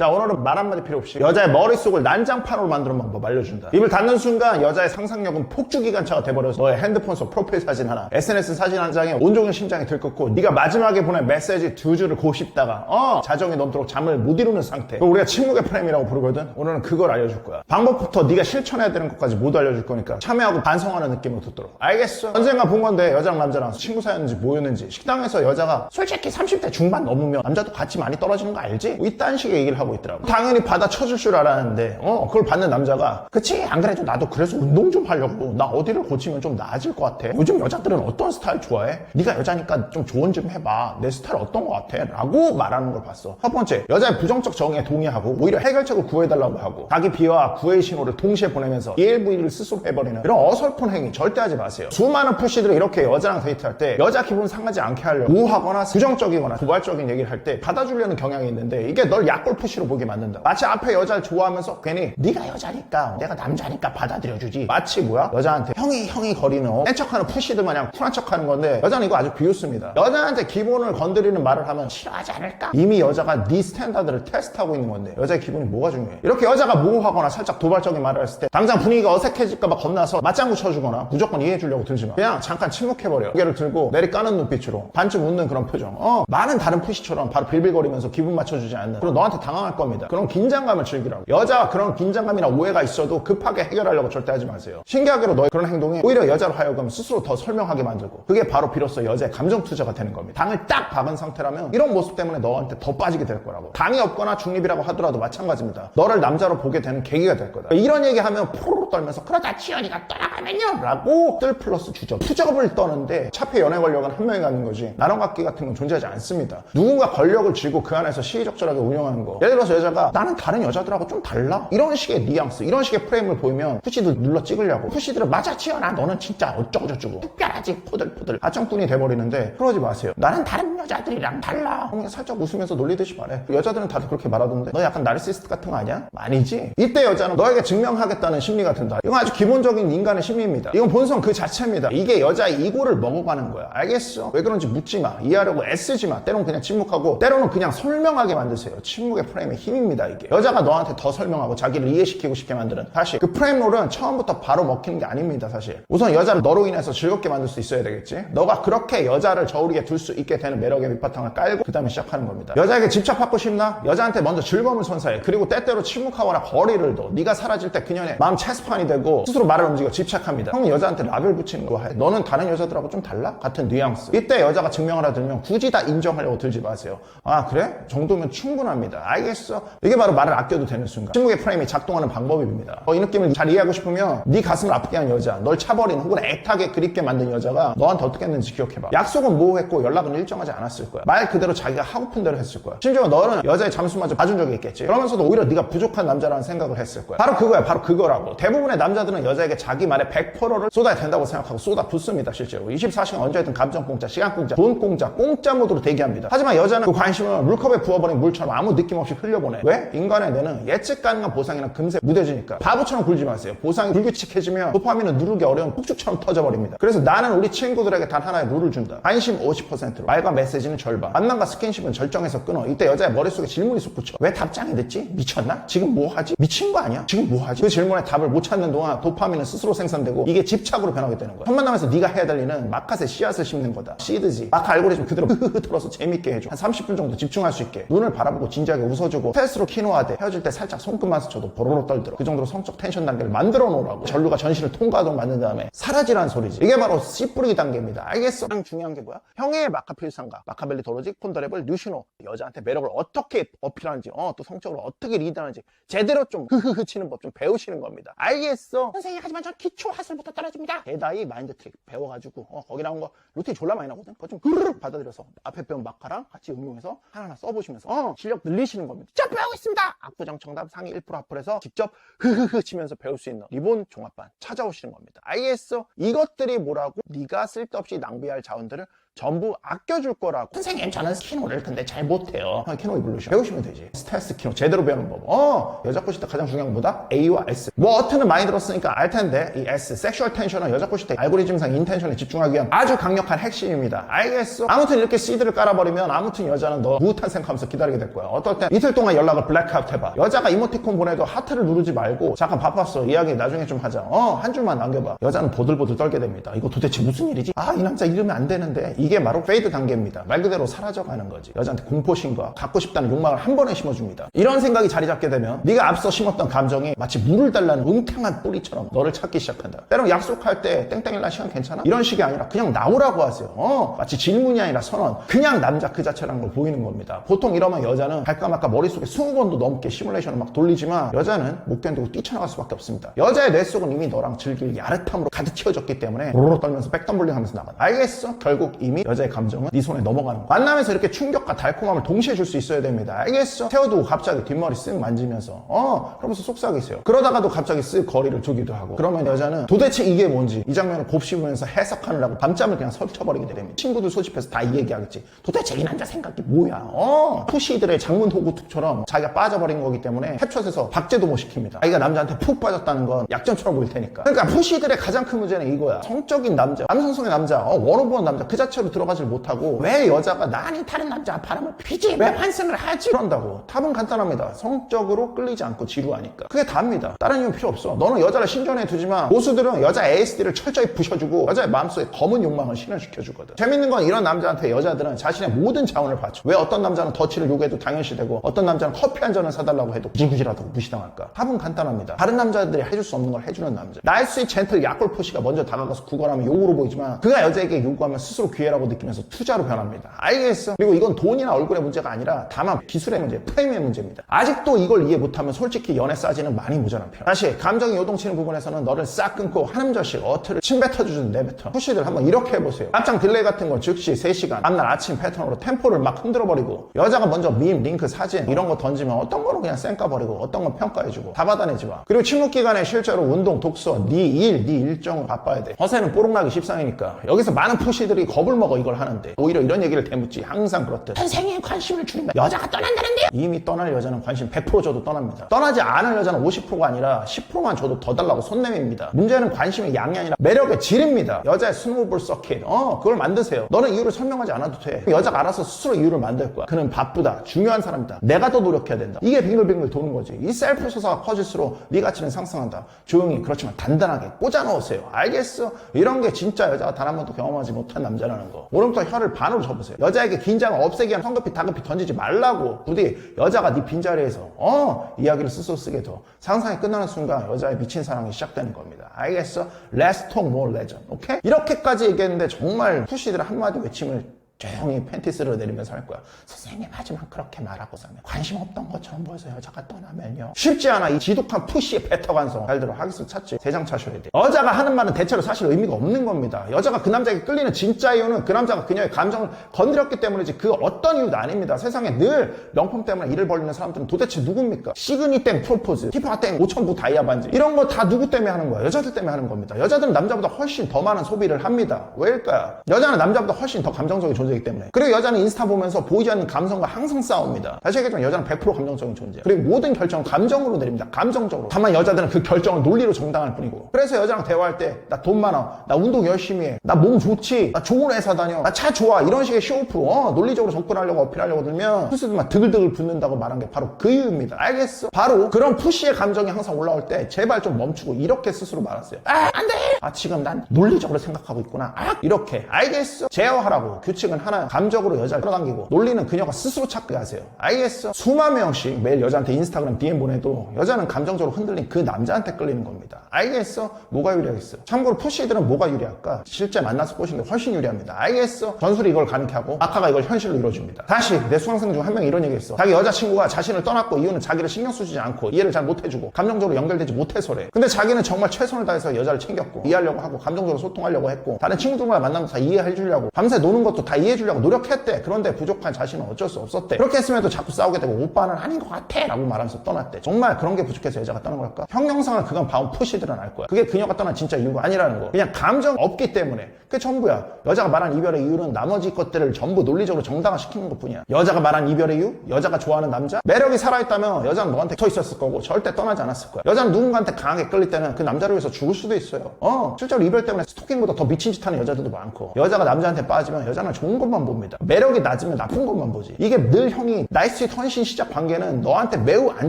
자 오늘은 말 한마디 필요 없이 여자의 머릿속을 난장판으로 만드는 방법 알려준다. 입을 닫는 순간 여자의 상상력은 폭주기관차가 돼버려서 너의 핸드폰 속 프로필 사진 하나 SNS 사진 한 장에 온종일 심장이 들끓고 네가 마지막에 보낸 메시지 두 줄을 고씹다가 어 자정이 넘도록 잠을 못 이루는 상태. 우리가 침묵의 프레임이라고 부르거든? 오늘은 그걸 알려줄 거야. 방법부터 네가 실천해야 되는 것까지 모두 알려줄 거니까 참여하고 반성하는 느낌으로 듣도록. 알겠어. 언젠가 본 건데 여자랑 남자랑 친구 사이였는지 뭐였는지 식당에서 여자가 솔직히 30대 중반 넘으면 남자도 같이 많이 떨어지는 거 알지? 뭐 이딴 식의 얘기를 하고 있더라고. 당연히 받아 쳐줄 줄 알았는데 어 그걸 받는 남자가 그치? 안 그래도 나도 그래서 운동 좀 하려고. 나 어디를 고치면 좀 나아질 것 같아. 요즘 여자들은 어떤 스타일 좋아해? 네가 여자니까 좀 조언 좀 해봐. 내 스타일 어떤 것 같아? 라고 말하는 걸 봤어. 첫 번째 여자의 부정적 정의에 동의하고 오히려 해결책을 구해달라고 하고 자기 비와 구애의 신호를 동시에 보내면서 ELV를 스스로 해버리는 이런 어설픈 행위 절대 하지 마세요. 수많은 푸시들이 이렇게 여자랑 데이트할 때 여자 기분 상하지 않게 하려고 우하거나 부정적이거나 도발적인 얘기를 할 때 받아주려는 경향이 있는데 이게 널 약골 푸시 로 보게 만든다 마치 앞에 여자를 좋아하면서 괜히 네가 여자니까 내가 남자니까 받아들여주지. 마치 뭐야? 여자한테 형이 형이 거리는 어, 센 척하는 푸시들 마냥 쿨한 척하는 건데 여자는 이거 아주 비웃습니다. 여자한테 기본을 건드리는 말을 하면 싫어하지 않을까? 이미 여자가 네 스탠다드를 테스트하고 있는 건데 여자의 기분이 뭐가 중요해? 이렇게 여자가 모호하거나 살짝 도발적인 말을 했을 때 당장 분위기가 어색해질까봐 겁나서 맞장구 쳐주거나 무조건 이해해주려고 들지 마 그냥 잠깐 침묵해버려 고개를 들고 내리 까는 눈빛으로 반쯤 웃는 그런 표정. 어 많은 다른 푸시처럼 바로 빌빌거리면서 기분 맞춰주지 않는. 그럼 너한테 당 황할 겁니다. 그런 긴장감을 즐기라고. 여자가 그런 긴장감이나 오해가 있어도 급하게 해결하려고 절대 하지 마세요. 신기하게도 너의 그런 행동이 오히려 여자로 하여금 스스로 더 설명하게 만들고 그게 바로 비로소 여자의 감정 투자가 되는 겁니다. 당을 딱 박은 상태라면 이런 모습 때문에 너한테 더 빠지게 될 거라고. 당이 없거나 중립이라고 하더라도 마찬가지입니다. 너를 남자로 보게 되는 계기가 될 거다. 이런 얘기하면 포로로 떨면서 그러다 지연이가 떠나가면요! 라고 뜰 플러스 주저 투접을 떠는데 차표 연애 권력은 한 명이 갖는 거지. 나눠 갖기 같은 건 존재하지 않습니다. 누군가 권력을 쥐고 그 안에서 시의적절하게 운영하는 거 예를 들어서 여자가 나는 다른 여자들하고 좀 달라? 이런 식의 뉘앙스 이런 식의 프레임을 보이면 푸시들 눌러 찍으려고. 푸시들은 맞아 지연아. 너는 진짜 어쩌고저쩌고. 특별하지. 포들포들. 아청꾼이 돼버리는데 그러지 마세요. 나는 다른 여자들이랑 달라. 그냥 살짝 웃으면서 놀리듯이 말해. 여자들은 다들 그렇게 말하던데. 너 약간 나르시스트 같은 거 아니야? 아니지? 이때 여자는 너에게 증명하겠다는 심리가 든다. 이건 아주 기본적인 인간의 심리입니다. 이건 본성 그 자체입니다. 이게 여자의 이고를 먹어가는 거야. 알겠어? 왜 그런지 묻지 마. 이해하려고 애쓰지 마. 때로는 그냥 침묵하고 때로는 그냥 설명하게 만드세요. 침묵의 프레임 의 힘입니다 이게. 여자가 너한테 더 설명하고 자기를 이해시키고 싶게 만드는. 사실 그 프레임 롤은 처음부터 바로 먹히는 게 아닙니다 사실. 우선 여자를 너로 인해서 즐겁게 만들 수 있어야 되겠지? 너가 그렇게 여자를 저울이게 둘 수 있게 되는 매력의 밑바탕을 깔고 그 다음에 시작하는 겁니다. 여자에게 집착받고 싶나? 여자한테 먼저 즐거움을 선사해. 그리고 때때로 침묵하거나 거리를 둬. 네가 사라질 때 그녀의 마음 체스판이 되고 스스로 말을 움직여 집착합니다. 형은 여자한테 라벨 붙이는 거 해. 너는 다른 여자들하고 좀 달라? 같은 뉘앙스. 이때 여자가 증명을 하들면 굳이 다 인정하려고 들지 마세요. 아 그래? 정도면 충분합니다 알겠어? 이게 바로 말을 아껴도 되는 순간. 침묵의 프레임이 작동하는 방법입니다. 어, 이 느낌을 잘 이해하고 싶으면 네 가슴을 아프게 한 여자 널 차버린 혹은 애타게 그립게 만든 여자가 너한테 어떻게 했는지 기억해봐. 약속은 모호했고 연락은 일정하지 않았을 거야. 말 그대로 자기가 하고픈 대로 했을 거야. 심지어 너는 여자의 잠수마저 봐준 적이 있겠지. 그러면서도 오히려 네가 부족한 남자라는 생각을 했을 거야. 바로 그거야. 바로 그거라고. 대부분의 남자들은 여자에게 자기 말에 100%를 쏟아야 된다고 생각하고 쏟아 붓습니다 실제로. 24시간 언제든 감정 공짜 시간 공짜 돈 공짜 공짜 모드로 대기합니다. 하지만 여자는 그 관심을 물컵에 부어버린 물처럼 아무 느낌 없이 흘려보내. 왜? 인간의 뇌는 예측 가능한 보상이나 금세 무뎌지니까. 바보처럼 굴지 마세요. 보상이 불규칙해지면 도파민은 누르기 어려운 폭죽처럼 터져버립니다. 그래서 나는 우리 친구들에게 단 하나의 룰을 준다. 관심 50%로. 말과 메시지는 절반. 만남과 스킨십은 절정해서 끊어. 이때 여자의 머릿속에 질문이 솟구쳐 왜 답장이 늦지? 미쳤나? 지금 뭐 하지? 미친 거 아니야? 지금 뭐 하지? 그 질문에 답을 못 찾는 동안 도파민은 스스로 생산되고 이게 집착으로 변하게 되는 거야. 첫 만남에서 네가 해야 될 일은 마카세 씨앗을 심는 거다. 씨드지. 마카 알고리즘 그대로 흐흐흐 털어서 재밌게 해줘. 한 30분 정도 집중할 수 있게 눈을 바라보고 진지하게 웃어 주고 스트레스로 키노하되 헤어질 때 살짝 손끝만 스쳐도 보로로 떨들어 그 정도로 성적 텐션 단계를 만들어 놓으라고. 전류가 전신을 통과하도록 만든 다음에 사라지라는 소리지. 이게 바로 씨 뿌리기 단계입니다. 알겠어? 가장 중요한 게 뭐야? 형의 마카필상가 마카벨리 도로직 폰더랩을 뉴시노. 여자한테 매력을 어떻게 어필하는지 어, 또 성적으로 어떻게 리드하는지 제대로 좀 흐흐흐 치는 법 좀 배우시는 겁니다. 알겠어? 선생님 하지만 전 기초 하슬부터 떨어집니다. 대다이 마인드 트릭 배워가지고 어, 거기 나온 거 루틴 졸라 많이 나거든? 그거 좀 흐르륵 받아들여서 앞에 배운 마카랑 같이 응용해서 하나하나 써보시면서 어, 실력 늘리시는 겁니다 자 배우고 있습니다 압구정 정답 상위 1% 앞을해서 직접 흐흐흐 치면서 배울 수 있는 리본 종합반 찾아오시는 겁니다 알겠어? 이것들이 뭐라고? 네가 쓸데없이 낭비할 자원들을 전부 아껴줄 거라고. 선생님, 저는 키노를 근데 잘 못해요. 아, 키노 이블루션. 배우시면 되지. 스텔스 키노 제대로 배우는 법. 어, 여자 꼬실 때 가장 중요한 건 뭐다? A와 S. 뭐 어트는 많이 들었으니까 알 텐데 이 S, 섹슈얼 텐션은 여자 꼬실 때 알고리즘상 인텐션에 집중하기 위한 아주 강력한 핵심입니다. 알겠어? 아무튼 이렇게 시드를 깔아버리면 아무튼 여자는 너 무탄 생각하면서 기다리게 될 거야. 어떨 때 이틀 동안 연락을 블랙아웃 해봐. 여자가 이모티콘 보내도 하트를 누르지 말고 잠깐 바빴어. 이야기 나중에 좀 하자. 어, 한 줄만 남겨봐. 여자는 보들보들 떨게 됩니다. 이거 도대체 무슨 일이지? 아, 이 남자 이러면 안 되는데. 이게 바로 페이드 단계입니다. 말 그대로 사라져가는 거지. 여자한테 공포심과 갖고 싶다는 욕망을 한 번에 심어줍니다. 이런 생각이 자리 잡게 되면 네가 앞서 심었던 감정이 마치 물을 달라는 웅탕한 뿌리처럼 너를 찾기 시작한다. 때론 약속할 때 땡땡일라 시간 괜찮아? 이런 식이 아니라 그냥 나오라고 하세요. 어, 마치 질문이 아니라 선언. 그냥 남자 그 자체라는 걸 보이는 겁니다. 보통 이러면 여자는 갈까 말까 머릿속에 20번도 넘게 시뮬레이션을 막 돌리지만 여자는 못 견디고 뛰쳐나갈 수밖에 없습니다. 여자의 뇌 속은 이미 너랑 즐길 야릇함으로 가득 채워졌기 때문에 로로 떨면서 백덤블링 하면서 나가. 알겠어? 결국 이미 여자의 감정은 네 손에 넘어가는 거야. 만나면서 이렇게 충격과 달콤함을 동시에 줄 수 있어야 됩니다. 알겠어? 세워두고 갑자기 뒷머리 쓱 만지면서 어? 그러면서 속삭이세요. 그러다가도 갑자기 쓱 거리를 두기도 하고 그러면 여자는 도대체 이게 뭔지 이 장면을 곱씹으면서 해석하느라고 밤잠을 그냥 설쳐버리게 됩니다. 친구들 소집해서 다 이 얘기하겠지. 도대체 이 남자 생각이 뭐야? 어? 푸시들의 장문 호구툭처럼 자기가 빠져버린 거기 때문에 캡처해서 박제도 못 시킵니다. 자기가 남자한테 푹 빠졌다는 건 약점처럼 보일 테니까. 그러니까 푸시들의 가장 큰 문제는 이거야. 성적인 남자, 남성성의 남자, 어, 원오브원 남자 그 자체 로 들어가질 못하고 왜 여자가 나니 다른 남자 바람을 피지? 왜 환승을 하지? 그런다고. 답은 간단합니다. 성적으로 끌리지 않고 지루하니까. 그게 답니다. 다른 이유는 필요 없어. 너는 여자를 신전에 두지만 고수들은 여자 ASD를 철저히 부셔주고 여자의 마음속에 검은 욕망을 실현시켜주거든. 재밌는 건 이런 남자한테 여자들은 자신의 모든 자원을 바쳐. 왜 어떤 남자는 더치를 요구해도 당연시되고 어떤 남자는 커피 한 잔을 사달라고 해도 구질구질하다고 무시당할까? 답은 간단합니다. 다른 남자들이 해줄 수 없는 걸 해주는 남자. 날수의 젠틀 약골포시가 먼저 다가가서 구걸하면 욕으로 보이지만 그가 여자에게 요구하면 스스로 기회라고 느끼면서 투자로 변합니다. 알겠어? 그리고 이건 돈이나 얼굴의 문제가 아니라 다만 기술의 문제, 프레임의 문제입니다. 아직도 이걸 이해 못하면 솔직히 연애 싸지는 많이 모자란 편. 다시 감정이 요동치는 부분에서는 너를 싹 끊고 한 음절씩 어트를 침 뱉어주는 내뱉어. 푸시들 한번 이렇게 해보세요. 깜짝 딜레이 같은 거 즉시 3시간, 다음날 아침 패턴으로 템포를 막 흔들어버리고 여자가 먼저 밈, 링크, 사진 이런 거 던지면 어떤 거는 그냥 쌩 까버리고 어떤 건 평가해주고 다 받아내지 마. 그리고 침묵 기간에 실제로 운동, 독서, 네 일, 네 일정을 바빠야 돼. 허세는 뽀록나기 십상이니까 여기서 많은 푸시들이 겁을 먹어 이걸 하는데 오히려 이런 얘기를 대묻지 항상 그렇듯 선생님 관심을 줄이면 여자가 떠난다는데요? 이미 떠날 여자는 관심 100% 줘도 떠납니다. 떠나지 않을 여자는 50%가 아니라 10%만 줘도 더 달라고 손 내밉니다. 문제는 관심의 양이 아니라 매력의 질입니다. 여자의 스노우볼 서킷 어 그걸 만드세요. 너는 이유를 설명하지 않아도 돼. 여자가 알아서 스스로 이유를 만들 거야. 그는 바쁘다. 중요한 사람이다. 내가 더 노력해야 된다. 이게 빙글빙글 도는 거지. 이 셀프 소사가 커질수록 네 가치는 상승한다. 조용히 그렇지만 단단하게 꽂아 넣으세요. 알겠어? 이런 게 진짜 여자가 단 한 번도 경험하지 못한 남자라는 거. 오늘부터 혀를 반으로 접으세요. 여자에게 긴장을 없애기 위한 성급히 다급히 던지지 말라고. 부디 여자가 네 빈자리에서 어 이야기를 스스로 쓰게 둬. 상상이 끝나는 순간 여자의 미친 사랑이 시작되는 겁니다. 알겠어? Let's talk more legend. 오케이? 이렇게까지 얘기했는데 정말 푸시들 한마디 외침을 조용히 팬티스를 내리면서 할 거야. 선생님, 하지만 그렇게 말하고 사면 관심 없던 것처럼 보여서 여자가 떠나면요. 쉽지 않아. 이 지독한 푸시의 뱉어간성. 잘 들어. 하기스 찾지. 대장 차셔야 돼. 여자가 하는 말은 대체로 사실 의미가 없는 겁니다. 여자가 그 남자에게 끌리는 진짜 이유는 그 남자가 그녀의 감정을 건드렸기 때문이지 그 어떤 이유도 아닙니다. 세상에 늘 명품 때문에 일을 벌리는 사람들은 도대체 누굽니까? 시그니 땡 프로포즈, 티파 땡 5천부 다이아 반지. 이런 거 다 누구 때문에 하는 거야? 여자들 때문에 하는 겁니다. 여자들은 남자보다 훨씬 더 많은 소비를 합니다. 왜일까요? 여자는 남자보다 훨씬 더 감정적인 존재 이기 때문에. 그리고 여자는 인스타 보면서 보이지 않는 감성과 항상 싸웁니다. 다시 얘기하지만 여자는 100% 감정적인 존재야. 그리고 모든 결정은 감정으로 내립니다. 감정적으로. 다만 여자들은 그 결정을 논리로 정당할 뿐이고. 그래서 여자랑 대화할 때 나 돈 많아. 나 운동 열심히 해. 나 몸 좋지. 나 좋은 회사 다녀. 나 차 좋아. 이런 식의 쇼오프. 어, 논리적으로 접근하려고 어필하려고 들면 푸스들만 드글드글 붙는다고 말한 게 바로 그 이유입니다. 알겠어? 바로 그런 푸시의 감정이 항상 올라올 때 제발 좀 멈추고 이렇게 스스로 말하세요. 아, 안 돼! 아, 지금 난 논리적으로 생각하고 있구나. 아, 이렇게. 알겠어? 제어하라고. 규칙은 하나. 감정으로 여자를 끌어당기고 논리는 그녀가 스스로 찾게 하세요. 알겠어? 수만 명씩 매일 여자한테 인스타그램 DM 보내도 여자는 감정적으로 흔들린 그 남자한테 끌리는 겁니다. 알겠어? 뭐가 유리하겠어? 참고로 푸시들은 뭐가 유리할까? 실제 만나서 꼬시는 게 훨씬 유리합니다. 알겠어? 전술이 이걸 가능케 하고 아카가 이걸 현실로 이뤄줍니다. 다시 내 수강생 중 한 명이 이런 얘기 했어. 자기 여자친구가 자신을 떠났고 이유는 자기를 신경 쓰지 않고 이해를 잘 못해주고 감정적으로 연결되지 못해서래. 근데 자기는 정말 최선을 다해서 여자를 챙겼고 이해하려고 하고 감정적으로 소통하려고 했고 다른 친구들과 만나면 다 이해해 주려고 밤새 노는 것도 다 이해 이해해주려고 노력했대. 그런데 부족한 자신은 어쩔 수 없었대. 그렇게 했음에도 자꾸 싸우게 되고 오빠는 아닌 것 같아. 라고 말하면서 떠났대. 정말 그런 게 부족해서 여자가 떠난 걸까? 형 영상을 그간 봐온 푸시들은 알 거야. 그게 그녀가 떠난 진짜 이유가 아니라는 거. 그냥 감정 없기 때문에. 그게 전부야. 여자가 말한 이별의 이유는 나머지 것들을 전부 논리적으로 정당화시키는 것 뿐이야. 여자가 말한 이별의 이유? 여자가 좋아하는 남자? 매력이 살아있다면 여자는 너한테 서 있었을 거고 절대 떠나지 않았을 거야. 여자는 누군가한테 강하게 끌릴 때는 그 남자를 위해서 죽을 수도 있어요. 어, 실제로 이별 때문에 스토킹보다 더 미친 짓 하는 여자들도 많고 여자가 남자한테 빠지면 여자는 좋은 것만 봅니다. 매력이 낮으면 나쁜 것만 보지. 이게 늘 형이 나이스 헌신 시작 관계는 너한테 매우 안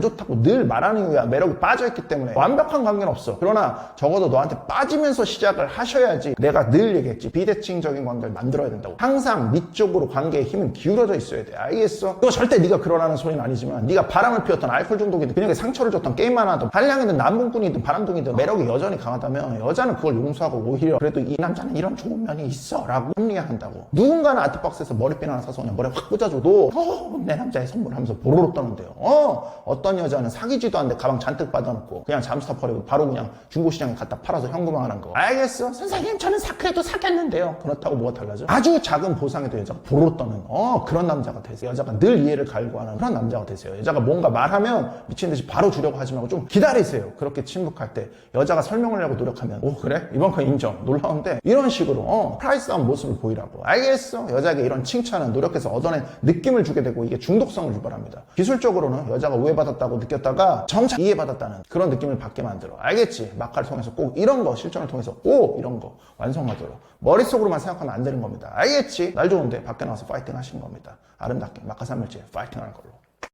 좋다고 늘 말하는 이유야. 매력이 빠져있기 때문에 완벽한 관계는 없어. 그러나 적어도 너한테 빠지면서 시작을 하셔야지 내가 늘 얘기했지. 비대칭적인 관계를 만들어야 된다고. 항상 밑쪽으로 관계에 힘은 기울어져 있어야 돼. 알겠어? 그거 절대 네가 그러라는 소리는 아니지만 네가 바람을 피웠던 알코올 중독이든 그녀에게 상처를 줬던 게임만 하든 한량이든 남봉꾼이든 바람둥이든 매력이 여전히 강하다면 여자는 그걸 용서하고 오히려 그래도 이 남자는 이런 좋은 면이 있어 라고 합리화한다고 누군가 는 아트박스에서 머리핀 하나 사서 그냥 머리에 확 꽂아줘도 어, 내 남자의 선물 하면서 보로로 떠는데요. 어, 어떤 여자는 사귀지도 않는데 가방 잔뜩 받아놓고 그냥 잠수타 버리고 바로 그냥 중고시장에 갖다 팔아서 현금화하는 거. 알겠어. 선생님 저는 사, 그래도 사귀었는데요. 그렇다고 뭐가 달라져? 아주 작은 보상에도 여자가 보로로 떠는 어 그런 남자가 되세요. 여자가 늘 이해를 갈구하는 그런 남자가 되세요. 여자가 뭔가 말하면 미친 듯이 바로 주려고 하지 말고 좀 기다리세요. 그렇게 침묵할 때 여자가 설명을 하려고 노력하면 오 그래? 이번 건 인정. 놀라운데 이런 식으로 어 프라이스한 모습을 보이라고. 알겠어 여자에게 이런 칭찬은 노력해서 얻어낸 느낌을 주게 되고 이게 중독성을 유발합니다. 기술적으로는 여자가 우회받았다고 느꼈다가 정작 이해받았다는 그런 느낌을 받게 만들어. 알겠지? 마카를 통해서 꼭 이런 거 실전을 통해서 꼭 이런 거 완성하도록 머릿속으로만 생각하면 안 되는 겁니다. 알겠지? 날 좋은데 밖에 나와서 파이팅 하신 겁니다. 아름답게 마카 3일째 파이팅 하는 걸로